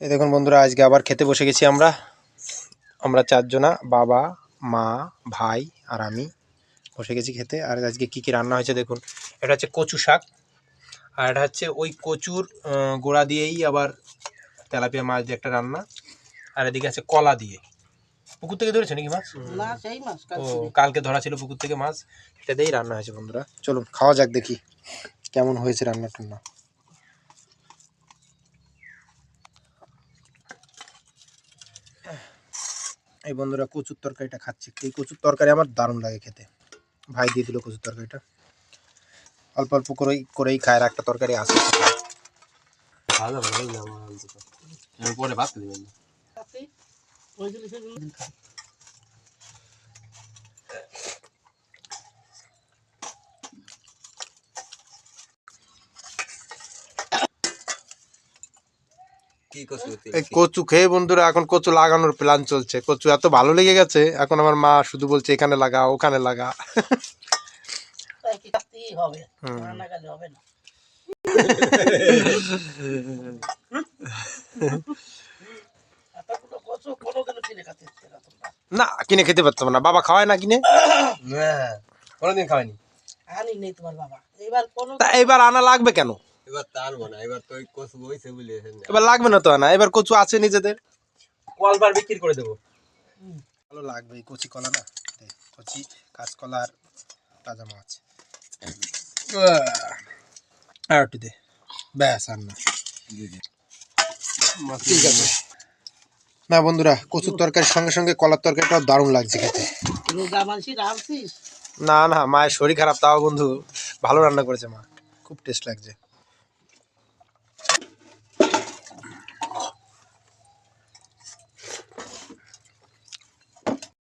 এই দেখুন বন্ধুরা আজকে আবার খেতে বসে গেছি আমরা। আমরা চারজনা বাবা মা ভাই আর আমি বসে গেছি খেতে। আর আজকে কি কি রান্না হয়েছে দেখুন। এটা হচ্ছে কচু শাক আর এটা হচ্ছে ওই কচুর গোড়া দিয়েই আবার তেলাপিয়া মাছ দিয়ে একটা রান্না। আর এদিকে আছে কলা দিয়ে। পুকুর থেকে ধরেছে নাকি মাছ? ও কালকে কালকে ধরা ছিল পুকুর থেকে মাছ। এটা দিয়েই রান্না হয়েছে বন্ধুরা। চলুন খাওয়া যাক দেখি কেমন হয়েছে রান্না টান্না এই বন্ধুরা কচুর তরকারিটা খাচ্ছি। এই কচুর তরকারি আমার দারুণ লাগে খেতে। ভাই দিয়ে দিল কচুর তরকারিটা। অল্প অল্প করেই করেই খায় আর একটা তরকারি আছে। ভালো ভালো ভাত দিবেন না খাচ্ছি, ওই জিনিসের জন্য দিন খাই। কি কষ্ট করতে এই কচু খেয়ে বন্ধুরা এখন কচু লাগানোর প্ল্যান চলছে। কচু এত ভালো লেগে গেছে এখন আমার মা শুধু বলছে এখানে লাগা ওখানে লাগা। না। কিনে খাতে পারতাম না। বাবা খাওয়ায় না কিনে? হ্যাঁ কোনোদিন আনি নেই তোমার বাবা। এবার এবার আনা লাগবে কেন? এবার তো আনব না এবার তো কচু বলে এবার লাগবে না তো আনা এবার কচু আছে নিজেদের? কলবার বিক্রি করে দেবো। ভালো লাগবে কচি কলা না? দে, কচি কাঁচকলা আর তাজা মাছ। আর একটু দে। ব্যাস আর না। ঠিক আছে। না বন্ধুরা কচুর তরকারির সঙ্গে সঙ্গে কলার তরকারিটাও দারুণ লাগছে খেতে। না না মায়ের শরীর খারাপ তাও বন্ধু। ভালো রান্না করেছে মা। খুব টেস্ট লাগছে।